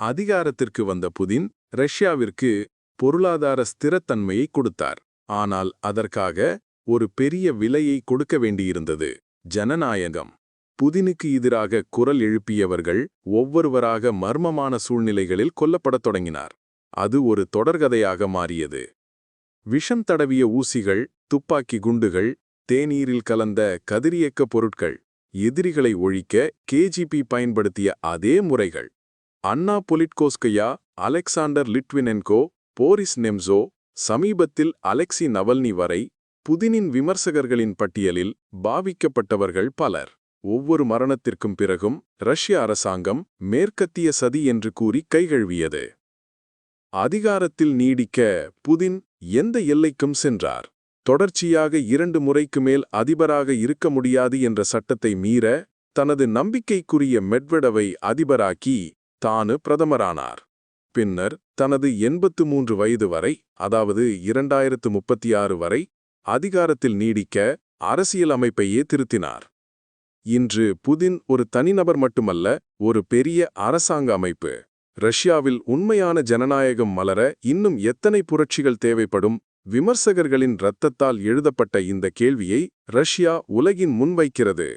அதிகாரத்திற்கு வந்த புதின் ரஷ்யாவிற்கு பொருளாதார ஸ்திரத்தன்மையை கொடுத்தார். ஆனால் அதற்காக ஒரு பெரிய விலையை கொடுக்க வேண்டியிருந்தது. ஜனநாயகம். புதினுக்கு எதிராக குரல் எழுப்பியவர்கள் ஒவ்வொருவராக மர்மமான சூழ்நிலைகளில் கொல்லப்படத் தொடங்கினார். அது ஒரு தொடர்கதையாக மாறியது. விஷம் தடவிய ஊசிகள் துப்பாக்கி குண்டுகள் தேநீரில் கலந்த கதிரியக்க பொருட்கள் எதிரிகளை ஒழிக்க கேஜிபி பயன்படுத்திய அதே முறைகள். அன்னா பொலிட்கோஸ்கையா அலெக்சாண்டர் லிட்வினென்கோ போரிஸ் நெம்சோ சமீபத்தில் அலெக்சி நவல்னி வரை புதினின் விமர்சகர்களின் பட்டியலில் பாவிக்கப்பட்டவர்கள் பலர். ஒவ்வொரு மரணத்திற்கும் பிறகும் ரஷ்ய அரசாங்கம் மேற்கத்திய சதி என்று கூறி கைகழுவியது. அதிகாரத்தில் நீடிக்க புதின் எந்த எல்லைக்கும் சென்றார். தொடர்ச்சியாக இரண்டு முறைக்கு மேல் அதிபராக இருக்க முடியாது என்ற சட்டத்தை மீற தனது நம்பிக்கைக்குரிய மெட்வெடவை அதிபராக்கி தானு பிரதமரானார். பின்னர் தனது எண்பத்து மூன்று வயது வரை அதாவது இரண்டாயிரத்து முப்பத்தி ஆறு வரை அதிகாரத்தில் நீடிக்க அரசியல் அமைப்பையே திருத்தினார். இன்று புதின் ஒரு தனிநபர் மட்டுமல்ல ஒரு பெரிய அரசாங்க அமைப்பு. ரஷ்யாவில் உண்மையான ஜனநாயகம் மலர இன்னும் எத்தனை புரட்சிகள் தேவைப்படும் விமர்சகர்களின் இரத்தத்தால் எழுதப்பட்ட இந்த கேள்வியை ரஷ்யா உலகின் முன்வைக்கிறது.